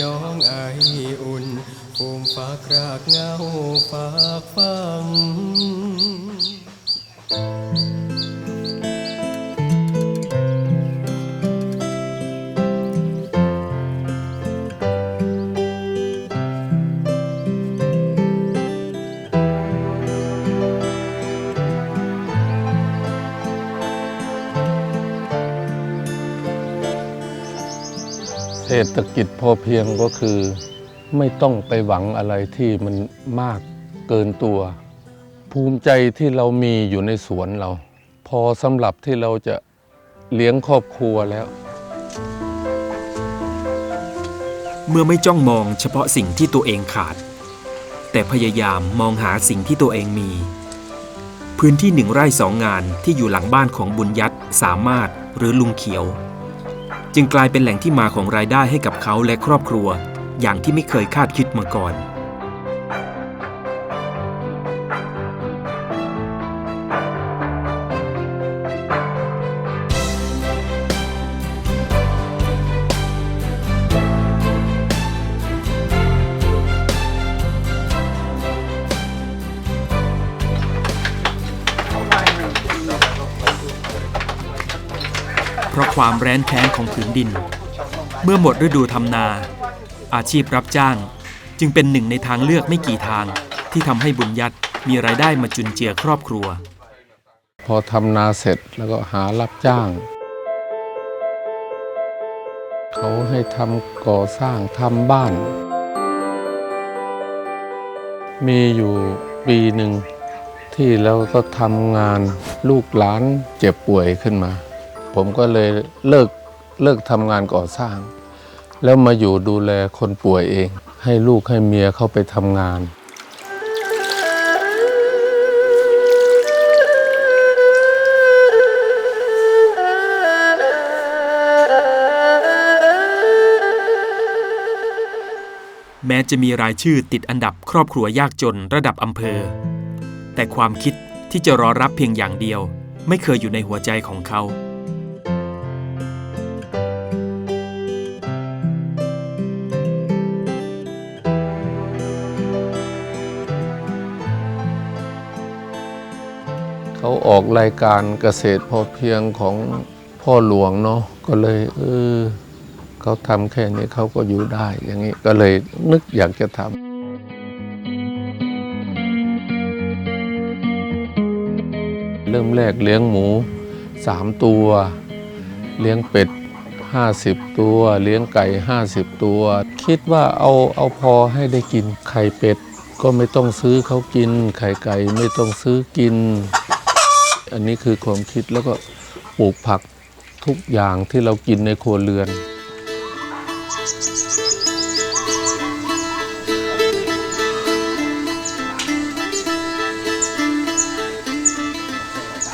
น้องไออุ่นภูมิฝากรากเงาฝากฟัง รษฐกิจพอเพียงก็คือไม่ต้องไปหวังอะไรที่มันมากเกินตัว ภูมิใจที่เรามีอยู่ในสวนเรา พอสำหรับที่เราจะเลี้ยงครอบครัวแล้ว เมื่อไม่จ้องมองเฉพาะสิ่งที่ตัวเองขาด แต่พยายามมองหาสิ่งที่ตัวเองมี พื้นที่หนึ่งไร่สองงานที่อยู่หลังบ้านของบุญยัตสามารถหรือลุงเขียว จึงกลายเป็นแหล่งที่มาของรายได้ให้กับเขาและครอบครัว อย่างที่ไม่เคยคาดคิดมาก่อน เพราะความแร้นแค้นของผืนดิน เมื่อหมดฤดูทำนา อาชีพรับจ้าง จึงเป็นหนึ่งในทางเลือกไม่กี่ทาง ที่ทำให้บุญยัตมีรายได้มาจุนเจือครอบครัว พอทำนาเสร็จแล้วก็หารับจ้าง เขาให้ทำก่อสร้างทำบ้าน มีอยู่ปีหนึ่งที่เราก็ทำงานลูกหลานเจ็บป่วยขึ้นมา ผมก็เลยเลิกเลิกทำงานก่อสร้าง แล้วมาอยู่ดูแลคนป่วยเอง ให้ลูกให้เมียเข้าไปทำงานแม้จะมีรายชื่อติดอันดับครอบครัวยากจนระดับอำเภอ แต่ความคิดที่จะรอรับเพียงอย่างเดียว ไม่เคยอยู่ในหัวใจของเขา เขาออกรายการเกษตรพอเพียงของพ่อหลวงเนาะก็เลยเออเขาทำแค่นี้เขาก็อยู่ได้ อย่างนี้ก็เลยนึกอยากจะทำเริ่มแรกเลี้ยงหมูสามตัว เลี้ยงเป็ดห้าสิบตัว เลี้ยงไก่ห้าสิบตัว คิดว่าเอาเอาพอให้ได้กินไข่เป็ด ก็ไม่ต้องซื้อเขากิน ไข่ไก่ไม่ต้องซื้อกิน อันนี้คือความคิดแล้วก็ปลูกผักทุกอย่างที่เรากินในครัวเรือน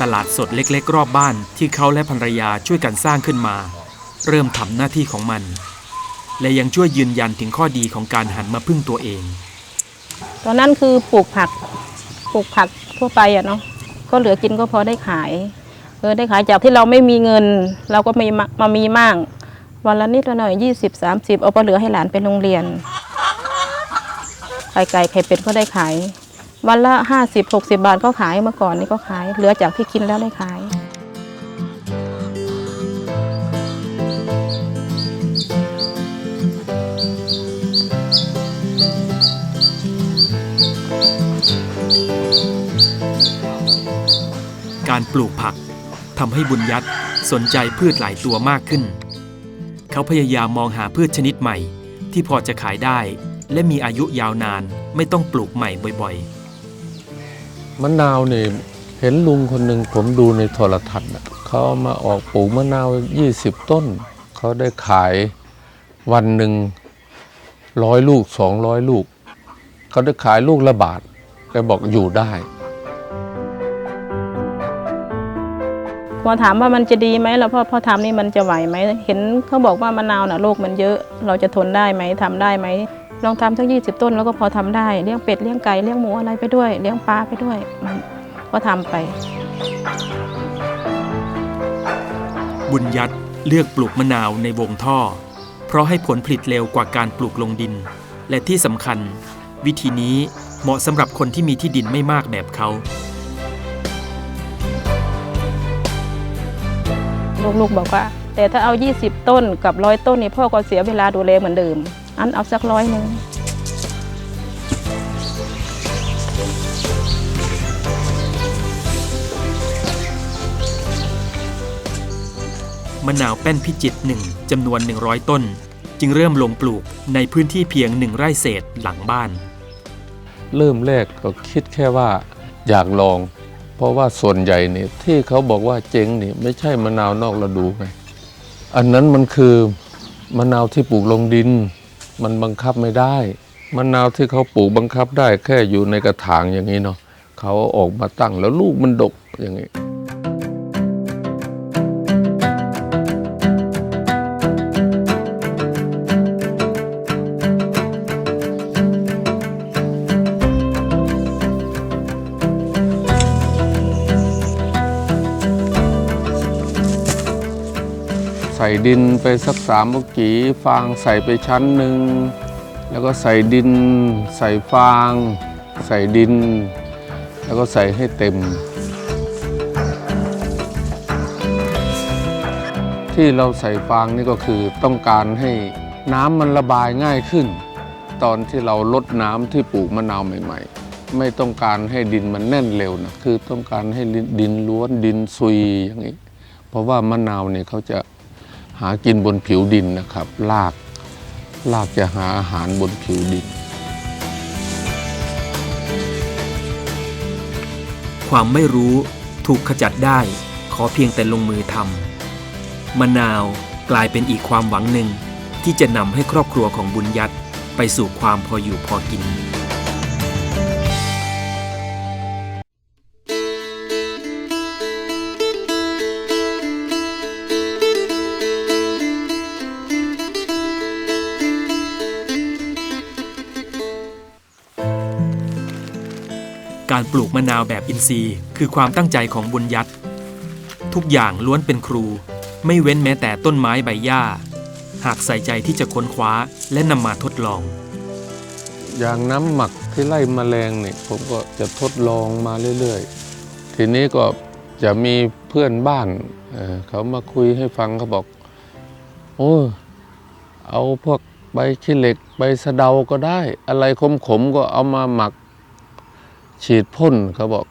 ตลาดสดเล็กๆ รอบบ้านที่เขาและภรรยาช่วยกันสร้างขึ้นมา เริ่มทำหน้าที่ของมัน และยังช่วยยืนยันถึงข้อดีของการหันมาพึ่งตัวเอง ตอนนั้นคือปลูกผักปลูกผักทั่วไปอะเนาะ ก็เหลือกินก็พอได้ขายเออได้ขายจากที่เราไม่มีเงิน เราก็มีมามามีมั่งวันละนิดละหน่อยยี่สิบสามสิบเอาไปเหลือให้หลานไปโรงเรียนไข่ไก่ไข่เป็ดก็ได้ขาย วันละห้าสิบหกสิบาทก็ขายเมื่อก่อนนี่ก็ขาย เหลือจากที่กินแล้วได้ขาย การปลูกผักทำให้บุญยัตสนใจพืชหลายตัวมากขึ้น เขาพยายามมองหาพืชชนิดใหม่ ที่พอจะขายได้ และมีอายุยาวนานไม่ต้องปลูกใหม่บ่อยๆ มะนาวเนี่ยเห็นลุงคนหนึ่งผมดูในโทรทัศน์เขามาออกปลูกมะนาว 20 ต้น เขาได้ขายวันหนึ่งร้อยลูกสองร้อยลูก เขาได้ขายลูกละบาท แกบอกอยู่ได้ พอถามว่ามันจะดีไหมแล้วพอพอทำนี่มันจะไหวไหม เห็นเขาบอกว่ามะนาวน่ะโรคมันเยอะ เราจะทนได้ไหมทำได้ไหม ลองทำสักยี่สิบต้นแล้วก็พอทำได้ เลี้ยงเป็ดเลี้ยงไก่เลี้ยงหมูอะไรไปด้วย เลี้ยงปลาไปด้วยอืมก็ทำไป บุญยัตเลือกปลูกมะนาวในวงท่อ เพราะให้ผลผลิตเร็วกว่าการปลูกลงดิน และที่สำคัญ วิธีนี้ เหมาะสำหรับคนที่มีที่ดินไม่มากแบบเขา ลูกๆบอกว่า แต่ถ้าเอา 20 ต้นกับร้อยต้นนี่พ่อก็เสียเวลาดูแลเหมือนเดิม อันเอาสักร้อยหนึ่งมะนาวแป้นพิจิตรหนึ่งจำนวน 100 ต้น จึงเริ่มลงปลูกในพื้นที่เพียงหนึ่งไร่เศษหลังบ้าน เริ่มแรกก็คิดแค่ว่าอยากลอง เพราะว่าส่วนใหญ่เนี่ยที่เขาบอกว่าเจ๊งนี่ไม่ใช่มะนาวนอกฤดูไงอันนั้นมันคือมะนาวที่ปลูกลงดิน มันบังคับไม่ได้มะนาวที่เขาปลูกบังคับได้แค่อยู่ในกระถางอย่างนี้เนาะเขาออกมาตั้งแล้วลูกมันดกอย่างนี้ ดินไปสักสามมุกกีฟางใส่ไปชั้นหนึ่งแล้วก็ใส่ดิน ใส่ฟาง ใส่ดิน แล้วก็ใส่ให้เต็ม ที่เราใส่ฟางนี่ก็คือต้องการให้น้ำมันระบายง่ายขึ้น ตอนที่เราลดน้ำที่ปลูกมะนาวใหม่ ๆ ไม่ต้องการให้ดินมันแน่นเร็วนะคือต้องการให้ดินล้วนดินซุยอย่างนี้ เพราะว่ามะนาวเนี่ยเขาจะ หากินบนผิวดินนะครับรากรากจะหาอาหารบนผิวดิน ความไม่รู้ถูกขจัดได้ขอเพียงแต่ลงมือทำมะนาวกลายเป็นอีกความหวังหนึ่ง ที่จะนำให้ครอบครัวของบุญยัตไปสู่ความพออยู่พอกิน ปลูกมะนาวแบบอินทรีย์ คือความตั้งใจของบุญยัตทุกอย่างล้วนเป็นครู ไม่เว้นแม้แต่ต้นไม้ใบหญ้า หากใส่ใจที่จะค้นคว้าและนำมาทดลอง อย่างน้ำหมักที่ไล่มแมลงเนี่ยผมก็จะทดลองมาเรื่อยๆ ทีนี้ก็จะมีเพื่อนบ้านเเขามาคุยให้ฟังเขาบอกโอ้เอาพวกใบขี้เหล็กใบสะเดาก็ได้ อะไรขมๆก็เอามาหมัก ฉีดพ่นเขาบอก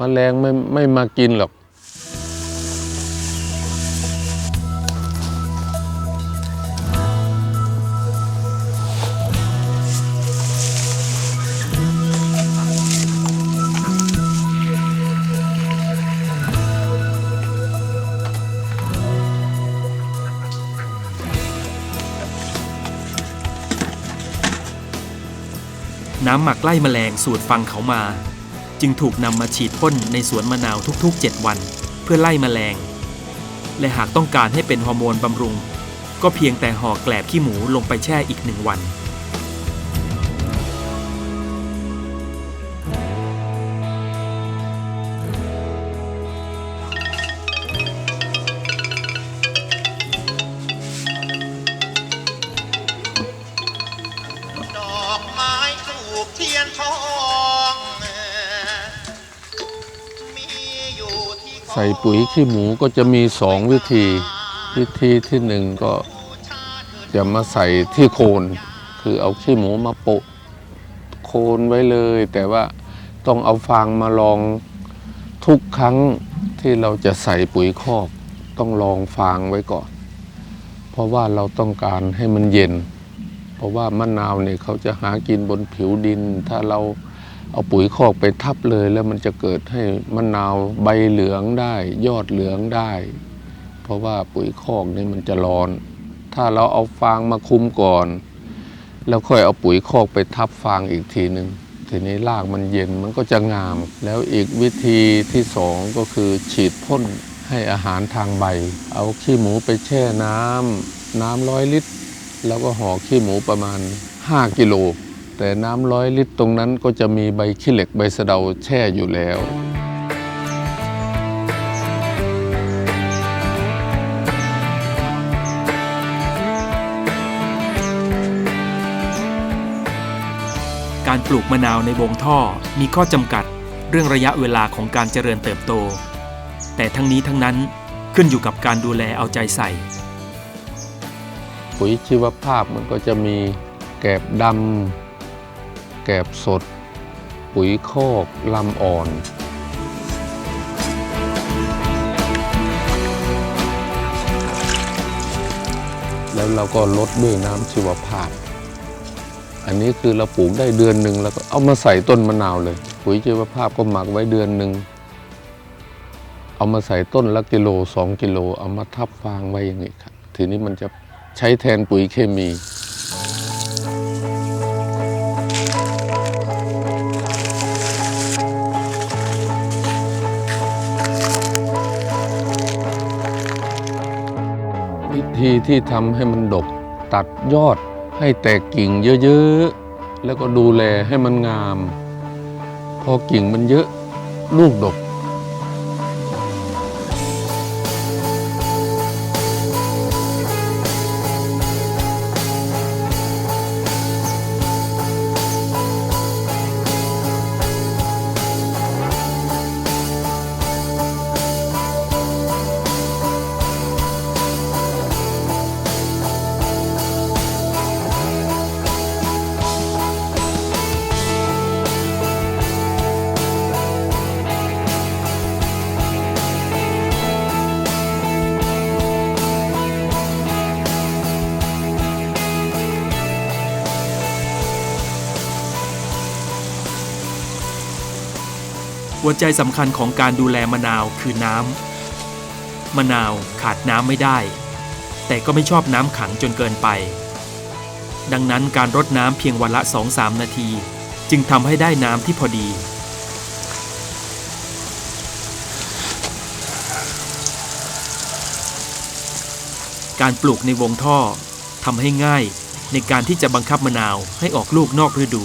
มแมลงไม่ไม่มากินหรอก น้ำหมักไล่แมลงสูตรฟังเขามา จึงถูกนำมาฉีดพ่นในสวนมะนาวทุกๆ 7 วัน เพื่อไล่แมลง และหากต้องการให้เป็นฮอร์โมนบำรุง ก็เพียงแต่ห่อแกลบขี้หมูลงไปแช่อีกหนึ่งวัน ใส่ปุ๋ยขี้หมูก็จะมีสองวิธี วิธีที่หนึ่งก็จะมาใส่ที่โคน คือเอาขี้หมูมาโปะโคนไว้เลย แต่ว่าต้องเอาฟางมาลองทุกครั้งที่เราจะใส่ปุ๋ยคอก ต้องลองฟางไว้ก่อน เพราะว่าเราต้องการให้มันเย็น เพราะว่ามะนาวเนี่ยเขาจะหากินบนผิวดิน ถ้าเรา เอาปุ๋ยคอกไปทับเลยแล้วมันจะเกิดให้มะนาวใบเหลืองได้ ยอดเหลืองได้ เพราะว่าปุ๋ยคอกนี่มันจะร้อน ถ้าเราเอาฟางมาคุมก่อน แล้วค่อยเอาปุ๋ยคอกไปทับฟางอีกทีหนึ่งทีนี้รากมันเย็นมันก็จะงาม แล้วอีกวิธีที่สองก็คือฉีดพ่นให้อาหารทางใบ เอาขี้หมูไปแช่น้ำน้ำร้อยลิตร แล้วก็ห่อขี้หมูประมาณ 5 กิโล แต่น้ำร้อยลิตรตรงนั้นก็จะมีใบขี้เหล็กใบเสะเดาแช่อยู่แล้วการปลูกมะนาวในวงท่อมีข้อจำกัดเรื่องระยะเวลาของการเจริญเติบโต แต่ทั้งนี้ทั้งนั้นขึ้นอยู่กับการดูแลเอาใจใส่ ปุ๋ยชีวภาพมันก็จะมีแกบดำ กบสด ปุ๋ยคอกลำอ่อน แล้วเราก็ลดด้วยน้ำชีวภาพ อันนี้คือเราปลูกได้เดือนหนึ่งแล้วก็เอามาใส่ต้นมะนาวเลย ปุ๋ยชีวภาพก็หมักไว้เดือนหนึ่งเอามาใส่ต้นละกิโลสองกิโล เอามาทับฟางไว้อย่างนี้ครับทีนี้มันจะใช้แทนปุ๋ยเคมี ธีที่ทำให้มันดก ตัดยอดให้แตกกิ่งเยอะๆ แล้วก็ดูแลให้มันงาม พอกิ่งมันเยอะ ลูกดก หัวใจสำคัญของการดูแลมะนาวคือน้ำมะนาวขาดน้ำไม่ได้ แต่ก็ไม่ชอบน้ำขังจนเกินไป ดังนั้นการรดน้ำเพียงวันละ2-3นาที จึงทำให้ได้น้ำที่พอดีการปลูกในวงท่อทำให้ง่ายในการที่จะบังคับมะนาวให้ออกลูกนอกฤดู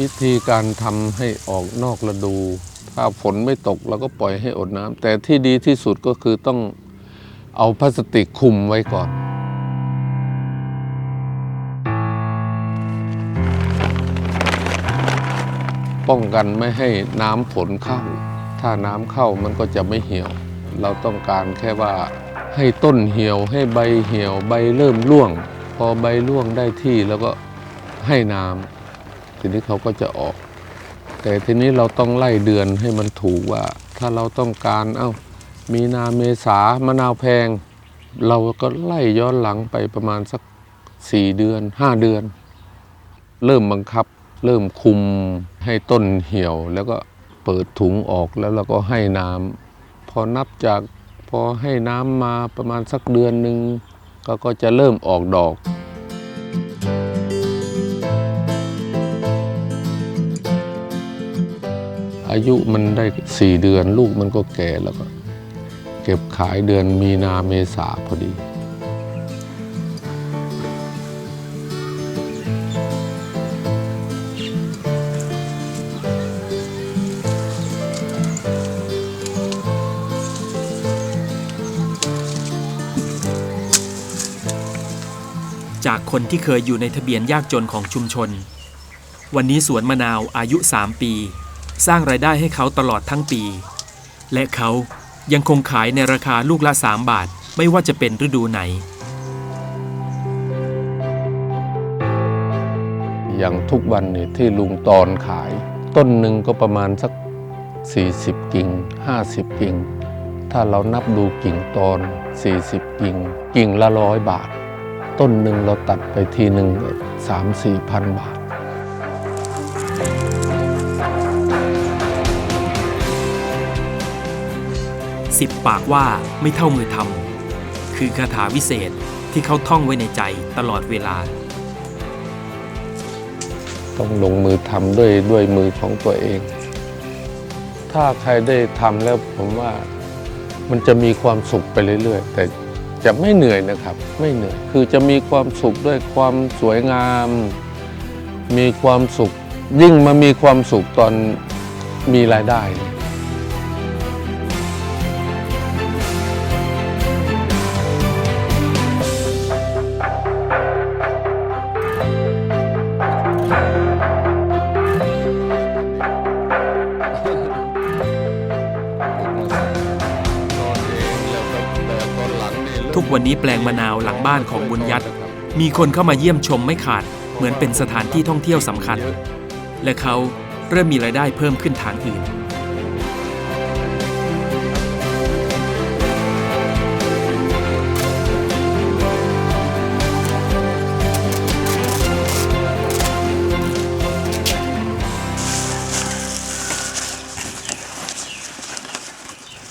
วิธีการทำให้ออกนอกฤดู ถ้าฝนไม่ตกเราก็ปล่อยให้อดน้ำแต่ที่ดีที่สุดก็คือต้องเอาพลาสติกคุมไว้ก่อน ป้องกันไม่ให้น้ำฝนเข้า ถ้าน้ำเข้ามันก็จะไม่เหี่ยว เราต้องการแค่ว่าให้ต้นเหี่ยวให้ใบเหี่ยวใบเริ่มร่วง พอใบร่วงได้ที่แล้วก็ให้น้ำ ทีนี้เขาก็จะออก แต่ทีนี้เราต้องไล่เดือนให้มันถูกว่า ถ้าเราต้องการเอา้ามีนาเมษามะนาวแพง เราก็ไล่ย้อนหลังไปประมาณสักสี่เดือนห้าเดือน เริ่มบังคับ เริ่มคุมให้ต้นเหี่ยว แล้วก็เปิดถุงออกแล้วเราก็ให้น้ำพอนับจากพอให้น้ำมาประมาณสักเดือนหนึ่งก็ก็จะเริ่มออกดอก อายุมันได้สี่เดือน ลูกมันก็แก่แล้วก็เก็บขายเดือนมีนาเมษาพอดี จากคนที่เคยอยู่ในทะเบียนยากจนของชุมชน วันนี้สวนมะนาวอายุ 3 ปี สร้างรายได้ให้เขาตลอดทั้งปี และเขายังคงขายในราคาลูกละ 3 บาท ไม่ว่าจะเป็นฤดูไหน อย่างทุกวันนี่ที่ลุงตอนขาย ต้นหนึ่งก็ประมาณสัก 40 กิ่ง 50 กิ่ง ถ้าเรานับดูกิ่งตอน 40 กิ่ง กิ่งละร้อยบาท ต้นหนึ่งเราตัดไปทีหนึ่งสามสี่พันบาท สิบปากว่าไม่เท่ามือทำคือคาถาวิเศษที่เขาท่องไว้ในใจตลอดเวลา ต้องลงมือทำด้วยด้วยมือของตัวเอง ถ้าใครได้ทำแล้วผมว่ามันจะมีความสุขไปเรื่อยๆ แต่จะไม่เหนื่อยนะครับ ไม่เหนื่อย คือจะมีความสุขด้วยความสวยงาม มีความสุข ยิ่งมามีความสุขตอนมีรายได้ วันนี้แปลงมะนาวหลังบ้านของบุญยัตมีคนเข้ามาเยี่ยมชมไม่ขาด เหมือนเป็นสถานที่ท่องเที่ยวสำคัญ และเขาเริ่มมีรายได้เพิ่มขึ้นทางอื่น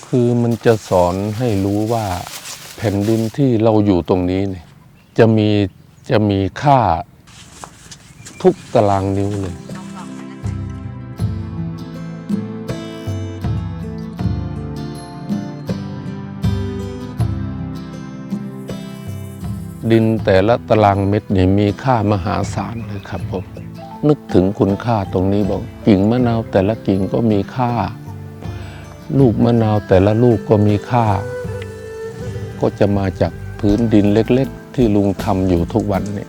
คือมันจะสอนให้รู้ว่า ผ่นดินที่เราอยู่ตรงนี้เนี่ยจะมีจะมีค่าทุกตารางนิ้วเลย ดินแต่ละตารางเม็ดนี่ยมีค่ามหาศาลเลยครับผมนึกถึงคุณค่าตรงนี้บอกกิ่งมะนาวแต่ละกิ่งก็มีค่า ลูกมะนาวแต่ละลูกก็มีค่า ก็จะมาจากพื้นดินเล็ก ๆ ที่ลุงทำอยู่ทุกวันเนี่ย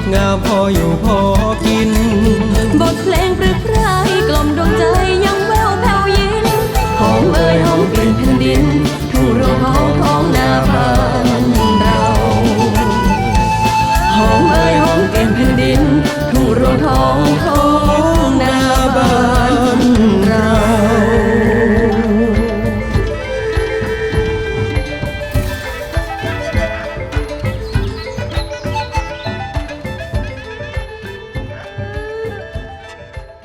ดงาพออยู่พอกิน บทเพลงปรียรายกล่อมดวงใจยังแววแผ่วยินหอมเอ่ยหอมกลิ่นแผ่นดินทุ่งรวงองของนาบ้านเราหอมเอ่ยหอมกลิ่นแผ่นดินทุ่งรวงทองของ